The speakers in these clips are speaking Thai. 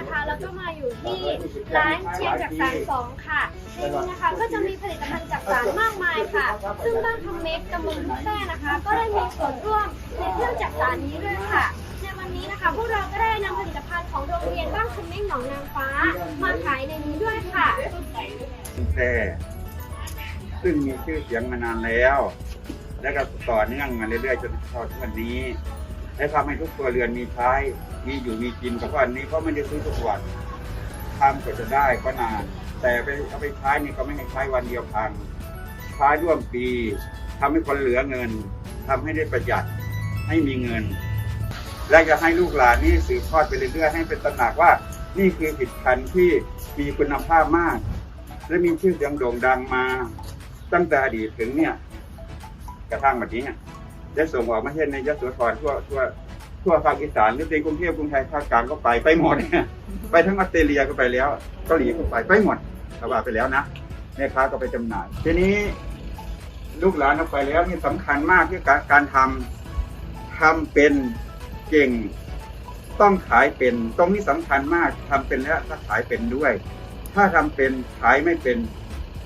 นะคะ แล้วก็มาอยู่ที่ร้านเชียงจากสารสองค่ะในนี้นะคะก็จะมีผลิตภัณฑ์จากสารมากมายค่ะ ซึ่งบ้านทำเม็กตำบลลูกแป้นะคะ ก็ได้มีส่วนร่วมในเครื่องจักสารนี้ด้วยค่ะในวันนี้นะคะพวกเราก็ได้นำผลิตภัณฑ์ของโรงเรียนบ้านทำเม็กหนองนางฟ้า มาขายในนี้ด้วยค่ะแพร่ซึ่งมีชื่อเสียงมานานแล้ว และก็ต่อเนื่องมาเรื่อยๆจนถึงทุกวันนี้ และทำให้ทุกตัวเรือนมีใช้มีอยู่มีกินกับวันนี้เพราะไม่ได้ซื้อทุกวันทำก็จะได้ก็นาน แต่ไปเอาไปใช้นี่ก็ไม่ให้ใช้วันเดียวพังใช้ร่วมปีทำให้คนเหลือเงินทำให้ได้ประหยัดให้มีเงิน และจะให้ลูกหลานนี่สืบทอดไปเรื่อยๆให้เป็นตระหนักว่านี่คือผลิตภัณฑ์ที่มีคุณภาพมาก และมีชื่อเสียงโด่งดังมา ตั้งแต่อดีตถึงเนี่ยกระทั่งวันนี้เนี่ย ได้ส่งออกมาเช่นในยโสธรทั่วทั่วทั่วภาคอีสานหรือในกรุงเทพกรุงไทยภาคกลางก็ไปไปหมดเนี่ยไปทั้งออสเตรเลียก็ไปแล้วเกาหลีก็ไปไปหมดแต่ว่าไปแล้วนะแม่ค้าก็ไปจำหน่าย ทีนี้ลูกหลานเอาไปแล้วนี่สำคัญมากที่การการทำทำเป็นเก่งต้องขายเป็นตรงนี้สำคัญมากทำเป็นแล้วถ้าขายเป็นด้วย ถ้าทำเป็นขายไม่เป็น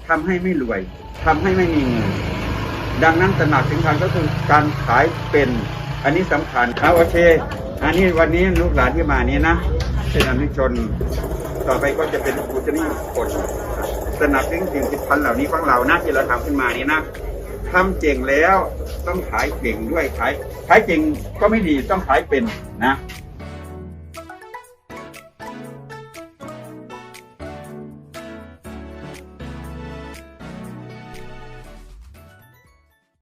ทำให้ไม่รวยทำให้ไม่มีเงิน ดังนั้นตระหนักถึงทางก็คือการขายเป็น อันนี้สำคัญเอาโอเค อันนี้วันนี้ลูกหลานที่มานี้นะเป็นอนุชน ต่อไปก็จะเป็นผู้ชนีคนตระหนักถึงสิ่งที่พันเหล่านี้ของเรานะที่เราทำขึ้นมานี้นะทำเจ๋งแล้วต้องขายเก่งด้วยขายขายเก่งก็ไม่ดีต้องขายเป็นนะ